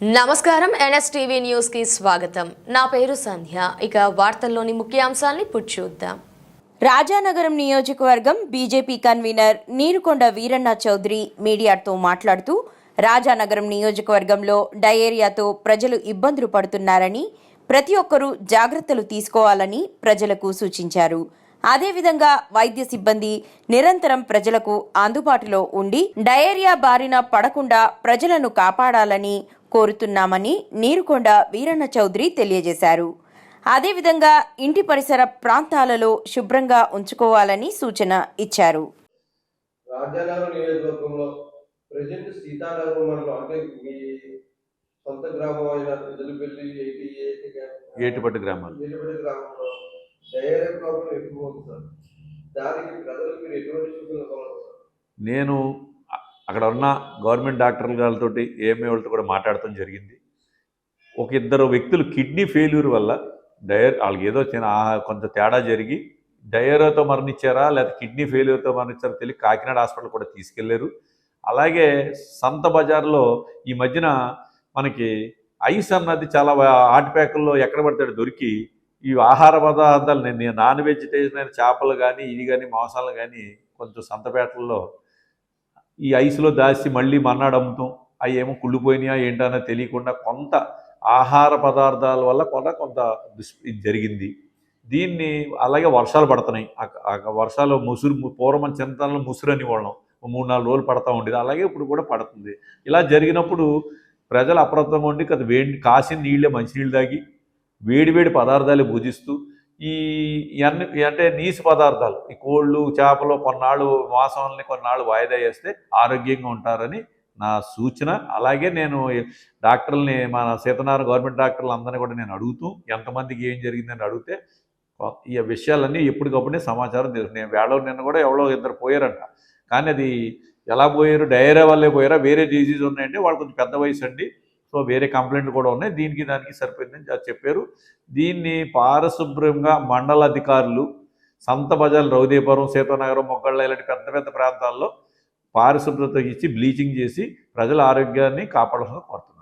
నమస్కారం. ఎన్ఎస్టీవీ న్యూస్కి స్వాగతం. నా పేరు సంధ్య. ఇక వార్తల్లోని ముఖ్యాంశాల్ని చూద్దాం. రాజానగరం నియోజకవర్గం బీజేపీ కన్వీనర్ నీరుకొండ వీరన్న చౌదరి మీడియాతో మాట్లాడుతూ రాజానగరం నియోజకవర్గంలో డయేరియాతో ప్రజలు ఇబ్బందులు పడుతున్నారని ప్రతి ఒక్కరూ జాగ్రత్తలు తీసుకోవాలని ప్రజలకు సూచించారు. అదేవిధంగా వైద్య సిబ్బంది నిరంతరం ప్రజలకు అందుబాటులో ఉండి డయేరియా బారిన పడకుండా ప్రజలను కాపాడాలని కోరుతున్నామని నీరుకొండ వీరన్న చౌదరి తెలియజేశారు. అదేవిధంగా ఇంటి పరిసర ప్రాంతాలలో శుభ్రంగా ఉంచుకోవాలని సూచన ఇచ్చారు. రాజానగరం నియోజకవర్గంలో ప్రజెంట్ సీతానగరం మండలం అంటే మీ సొంత గ్రామం అయిన పెద్దలపల్లి ఎయిటీ ఏటుపట్టు గ్రామాలు. గ్రామంలో ప్రాబ్లం ఎక్కువ ఉంది సార్. దానికి ప్రజలకు మీరు ఎటువంటి సూచనలు నేను అక్కడ ఉన్న గవర్నమెంట్ డాక్టర్ల గారితో ఏఎంఏ వాళ్ళతో కూడా మాట్లాడటం జరిగింది. ఒక ఇద్దరు వ్యక్తులు కిడ్నీ ఫెయిల్యూర్ వల్ల డయర్ వాళ్ళకి ఏదో చిన్న కొంత తేడా జరిగి డయరోతో మరణించారా లేదా కిడ్నీ ఫెయిల్యూర్తో మరణించారా తెలియ కాకినాడ హాస్పిటల్ కూడా తీసుకెళ్ళారు. అలాగే సంత బజార్లో ఈ మధ్యన మనకి ఐస్ అన్నది చాలా హాట్ ప్యాకుల్లో ఎక్కడ పడతాడు దొరికి ఈ ఆహార పదార్థాలు నేను నాన్ వెజిటేరియన్ అయిన చేపలు కానీ ఇది కానీ మాంసాలు కానీ కొంచెం సంతపేటల్లో ఈ ఐస్లో దాచి మళ్ళీ మన్నాడు అమ్ముతాం. అవి ఏమో కుళ్ళిపోయినాయా ఏంటనే తెలియకుండా కొంత ఆహార పదార్థాల వల్ల కూడా కొంత జరిగింది. దీన్ని అలాగే వర్షాలు పడుతున్నాయి. ఆ- వర్షాలు ముసురు పూర్వం చింతనలో ముసురు అని వాళ్ళం మూడు నాలుగు రోజులు పడతా ఉండేది. అలాగే ఇప్పుడు కూడా పడుతుంది. ఇలా జరిగినప్పుడు ప్రజలు అప్రమత్తంగా ఉండి కదా వేడి కాసిన నీళ్ళే మంచినీళ్ళు తాగి వేడివేడి పదార్థాలు భుజిస్తూ ఈ అంటే నీసు పదార్థాలు ఈ కోళ్ళు చేపలు కొన్నాళ్ళు మాంసాలని కొన్నాళ్ళు వాయిదా వేస్తే ఆరోగ్యంగా ఉంటారని నా సూచన. అలాగే నేను డాక్టర్లని మన సీతనారాయణ గవర్నమెంట్ డాక్టర్లు అందరినీ కూడా నేను అడుగుతూ ఎంతమందికి ఏం జరిగిందని అడిగితే ఈ విషయాలన్నీ ఎప్పటికప్పుడే సమాచారం తెలుసు. నేను వేళ నిన్న కూడా ఎవరో ఇద్దరు పోయారంట. కానీ అది ఎలా పోయారు డయేరియా వల్లే పోయారా వేరే డిజీజ్ ఉన్నాయంటే వాళ్ళు కొంచెం పెద్ద వయసు అండి. సో వేరే కంప్లైంట్లు కూడా ఉన్నాయి. దీనికి దానికి సరిపోయిందని చెప్పారు. దీన్ని పారిశుభ్రంగా మండల అధికారులు సంత బజార్ రౌదీపురం సీతానగరం మొగ్గళ్ళ ఇలాంటి పెద్ద పెద్ద ప్రాంతాల్లో పారిశుభ్రత ఇచ్చి బ్లీచింగ్ చేసి ప్రజల ఆరోగ్యాన్ని కాపాడాల్సిన కోరుతుంది